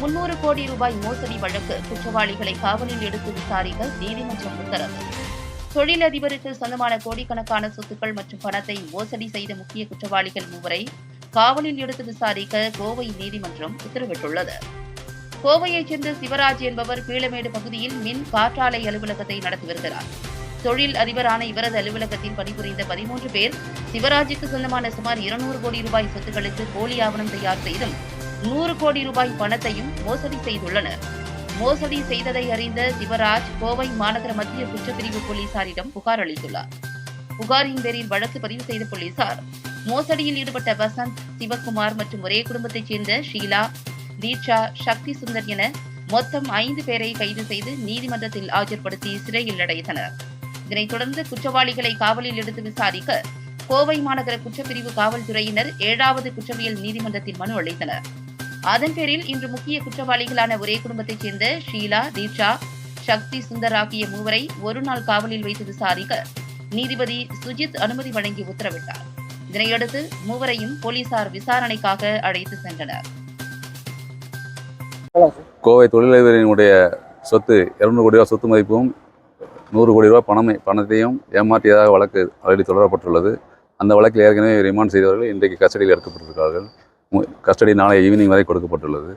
முன்னூறு கோடி ரூபாய் மோசடி வழக்கு. குற்றவாளிகளை காவலில் எடுத்து விசாரிக்க நீதிமன்றம் உத்தரவு. தொழிலதிபருக்கு சொந்தமான கோடிக்கணக்கான சொத்துக்கள் மற்றும் பணத்தை மோசடி செய்த முக்கிய குற்றவாளிகள் மூவரை காவலில் எடுத்து விசாரிக்க கோவை நீதிமன்றம் உத்தரவிட்டுள்ளது. கோவையைச் சேர்ந்த சிவராஜ் என்பவர் பீளமேடு பகுதியில் மின் காற்றாலை அலுவலகத்தை நடத்தி வருகிறார். தொழில் அதிபரான இவரது அலுவலகத்தில் பணிபுரிந்த பதிமூன்று பேர் சிவராஜுக்கு சொந்தமான சுமார் இருநூறு கோடி ரூபாய் சொத்துக்களுக்கு போலி ஆவணம் தயார் செய்தும் நூறு கோடி ரூபாய் பணத்தையும் மோசடி செய்துள்ளனர். மோசடி செய்ததை அறிந்த சிவராஜ் கோவை மாநகர மத்திய குற்றப்பிரிவு போலீசாரிடம் புகார் அளித்துள்ளார். புகாரின் பேரில் வழக்கு பதிவு செய்த போலீசார் மோசடியில் ஈடுபட்ட வசந்த் சிவகுமார் மற்றும் ஒரே குடும்பத்தைச் சேர்ந்த ஷீலா தீட்சா சக்தி சுந்தர் என மொத்தம் ஐந்து பேரை கைது செய்து நீதிமன்றத்தில் ஆஜர்படுத்தி சிறையில் அடைத்தனர். இதனைத் தொடர்ந்து குற்றவாளிகளை காவலில் எடுத்து விசாரிக்க கோவை மாநகர குற்றப்பிரிவு காவல்துறையினர் ஏழாவது குற்றவியல் நீதிமன்றத்தில் மனு அளித்தனர். அதன் பேரில் இன்று முக்கிய குற்றவாளிகளான ஒரே குடும்பத்தைச் சேர்ந்த ஷீலா தீட்சா சக்தி சுந்தர் ஆகிய மூவரை ஒரு நாள் காவலில் வைத்து விசாரிக்க நீதிபதி சுஜித் அனுமதி வழங்கி உத்தரவிட்டார். இதனையடுத்து மூவரையும் போலீசார் விசாரணைக்காக அழைத்து சென்றனர். கோவை தொழிலதிபரினுடைய சொத்து இருநூறு கோடி ரூபா சொத்து மதிப்பும் நூறு கோடி ரூபா பணமே பணத்தையும் ஏமாற்றியதாக வழக்கு ஆல்ரெடி தொடரப்பட்டுள்ளது. அந்த வழக்கில் ஏற்கனவே ரிமாண்ட் செய்தவர்கள் இன்றைக்கு கஸ்டடியில் எடுக்கப்பட்டிருக்கிறார்கள். கஸ்டடி நாளை ஈவினிங் வரை கொடுக்கப்பட்டுள்ளது.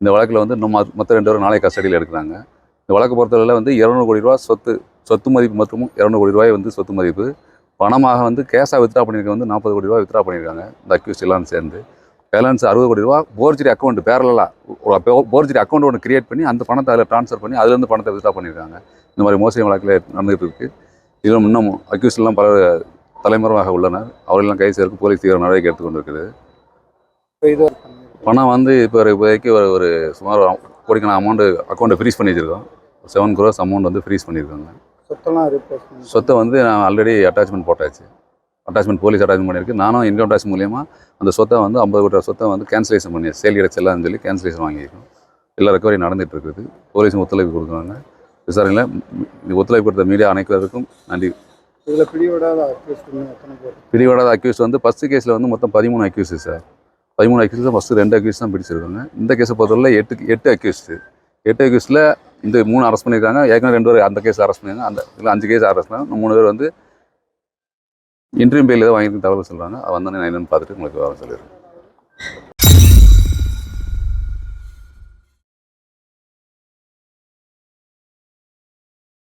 இந்த வழக்கில் வந்து இன்னும் மற்ற ரெண்டு பேரும் நாளை கஸ்டடியில் எடுக்கிறாங்க. இந்த வழக்கு பொறுத்தவரையில் வந்து இரநூறு கோடி ரூபா சொத்து சொத்து மதிப்பு மற்றும் இரநூறு கோடி ரூபாய் வந்து சொத்து மதிப்பு. பணமாக வந்து கேஷாக வித்ரா பண்ணியிருக்க வந்து நாற்பது கோடி ரூபாய் வித்ரா பண்ணியிருக்காங்க. இந்த அக்யூஸ் எல்லாம் சேர்ந்து. பேலன்ஸ் அறுபது கோடி ரூபா போர்ஜரி அக்கௌண்ட் பேரலாக போர்ஜரி அக்கௌண்ட் ஒன்று கிரியேட் பண்ணி அந்த பணத்தை அதில் ட்ரான்ஸ்ஃபர் பண்ணி அதுலேருந்து பணத்தை வித்ரா பண்ணியிருக்காங்க. இந்த மாதிரி மோசடி வழக்கில் நடந்துகிட்டு இருக்குது இதில் இன்னும் அக்யூஸ் எல்லாம் பல தலைமுறையாக உள்ளனர். அவர்களெல்லாம் கைது செய்வதற்கு போலீஸ் தீவிர நடவடிக்கை எடுத்துக்கொண்டிருக்குது இது பணம் வந்து இப்போ இப்போதைக்கு ஒரு ஒரு சுமார் கோடிக்கான அமௌண்ட் அக்கௌண்ட்டை ஃப்ரீஸ் பண்ணி வச்சிருக்கோம். செவன் க்ரோஸ் அமௌண்ட் வந்து ஃப்ரீஸ் பண்ணியிருக்காங்க. சொத்தெல்லாம் சொத்தை வந்து நான் ஆல்ரெடி அட்டாச்மெண்ட் போட்டாச்சு. அட்டாச்மெண்ட் போலீஸ் அட்டாச்மெண்ட் பண்ணியிருக்கு. நானும் இன்கம் டேக்ஸ் மூலியமாக அந்த சொத்தை வந்து ஐம்பது கோடி சொத்தை வந்து கேன்சலேஷன் பண்ணி சேல் கிடைச்சலாம்னு சொல்லி கேன்சலேஷன் வாங்கியிருக்கோம். எல்லா ரெக்கவரி நடந்துட்டு இருக்குது. போலீஸும் ஒத்துழைப்பு கொடுக்குறாங்க. விசாரணையில் இது ஒத்துழைப்பு கொடுத்த மீடியா அனைவருக்கும் நன்றி. இதில் பிடிவிடாத அக்யூஸ் பிடிவாடாத அக்யூஸ் வந்து ஃபஸ்ட்டு கேஸில் வந்து மொத்தம் பதிமூணு அக்யூஸ் சார் பதிமூணு அக்யூஸ் தான் ஃபஸ்ட்டு ரெண்டு அக்யூஸ் தான் பிடிச்சிருக்காங்க. இந்த கேஸை பொறுத்தவரை எட்டு எட்டு அக்யூஸ்டு எட்டு அக்யூஸில் இந்த மூணு அரெஸ்ட் பண்ணியிருக்காங்க. ஏற்கனவே ரெண்டு பேர் அந்த கேஸ் அரெஸ்ட் பண்ணியிருக்காங்க. அந்த இல்லை அஞ்சு கேஸ் அரெஸ்ட் பண்ணாங்க. மூணு பேர் வந்து இன்டர்வியூ பேரில் தான் வாங்கிட்டு தகவல் சொல்கிறாங்க அது வந்தோடனே நான் என்னென்னு பார்த்துட்டு உங்களுக்கு வர சொல்லிடுறேன்.